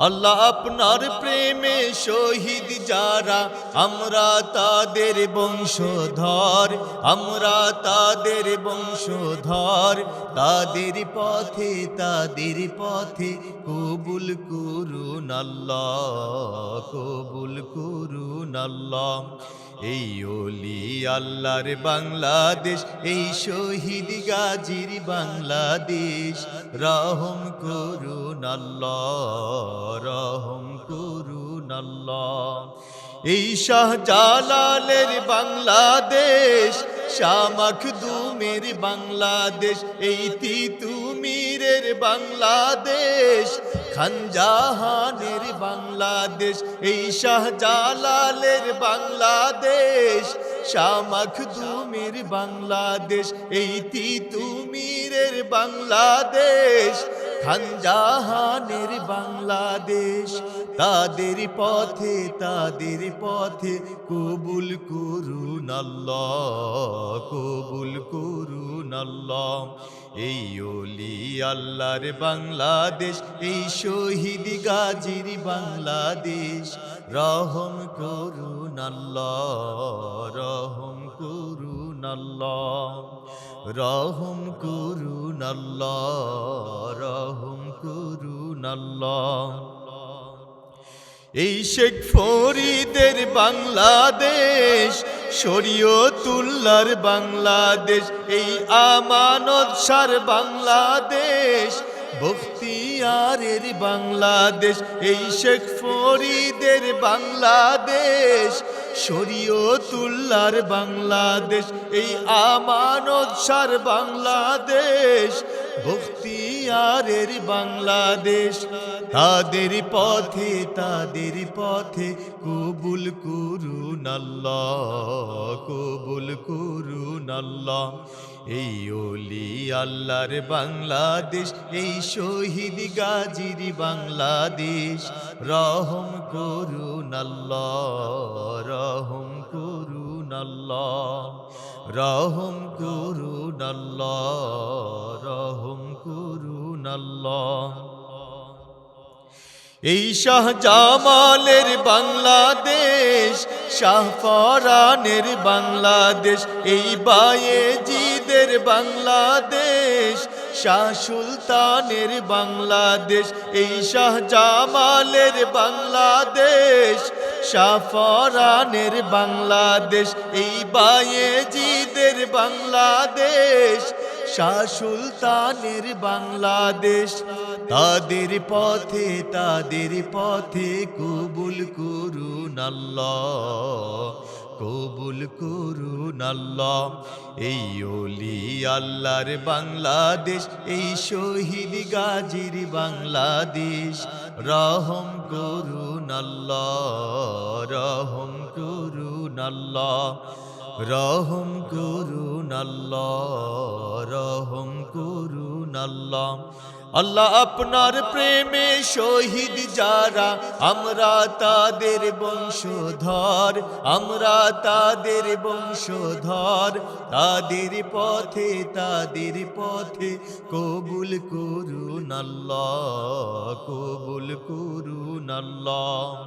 আল্লাহ আপনার প্রেমে শহীদ যারা, আমরা তাদের বংশধর, আমরা তাদের বংশধর, তাদের পথে তাদের পথে কবুল করুন আল্লাহ, কবুল করুন আল্লাহ। এই ওলি আল্লাহর বাংলাদেশ, এই শহীদ গাজীর বাংলাদেশ, রহম করুন আল্লাহ। রহম করুন আল্লাহ এই শাহজালালের বাংলাদেশ শামাখ দুমের বাংলাদেশ, এই তিতুমিরের বাংলাদেশ, খানজাহানের বাংলাদেশ, এই শাহজালালের বাংলাদেশ শামাখ দুমের বাংলাদেশ, এই তিতুমিরের বাংলাদেশ। খানজাহানের বাংলাদেশ, তাদের পথে তাদের পথে কবুল করুন আল্লাহ, কবুল করুন আল্লাহ। এই ওলি আল্লাহর বাংলাদেশ, এই শহীদ গাজীর বাংলাদেশ, রহম করুন আল্লাহ, রহম করুন রহম করুন আল্লাহ রহম করুন আল্লাহ এই শেখ ফরিদের বাংলাদেশ শরীয়তুল্লার বাংলাদেশ, এই আমানত সার বাংলাদেশ, বখতিয়ারের বাংলাদেশ, এই শেখ ফরিদের বাংলাদেশ শরীয়তুল্লার বাংলাদেশ, এই আমানত সার বাংলাদেশ বখতিয়ারের বাংলাদেশ। তাদের পথে তাদের পথে কবুল করুন কবুল করুন। আল্লাহ এই ওলি আল্লাহর বাংলাদেশ, এই শহীদ গাজীর বাংলাদেশ। রহম করুন আল্লাহ রহম করুন আল্লাহ রহম করুন রহম করুন এই শাহজামালের বাংলাদেশ শাহফরানের বাংলাদেশ, এই বায়েজিদের বাংলাদেশ, শাহ সুলতানের বাংলাদেশ, এই শাহজামালের বাংলাদেশ, শাহ শাহফরানের বাংলাদেশ, এই বায়েজিদের বাংলাদেশ। শাহ সুলতানের বাংলাদেশ। তাদের পথে তাদের পথে কবুল করুন আল্লাহ, কবুল করুন আল্লাহ। এই ওলি আল্লাহর বাংলাদেশ, এই শহীদ গাজীর বাংলাদেশ। রহম করুন আল্লাহ, রহম করুন আল্লাহ। রহম করুন আল্লাহ রহম করুন আল্লাহ আল্লাহ আপনার প্রেমে শহীদ যারা, আমরা তাদের বংশধর, আমরা তাদের বংশধর। তাদের পথে তাদের পথে কবুল করুন আল্লাহ কবুল করুন আল্লাহ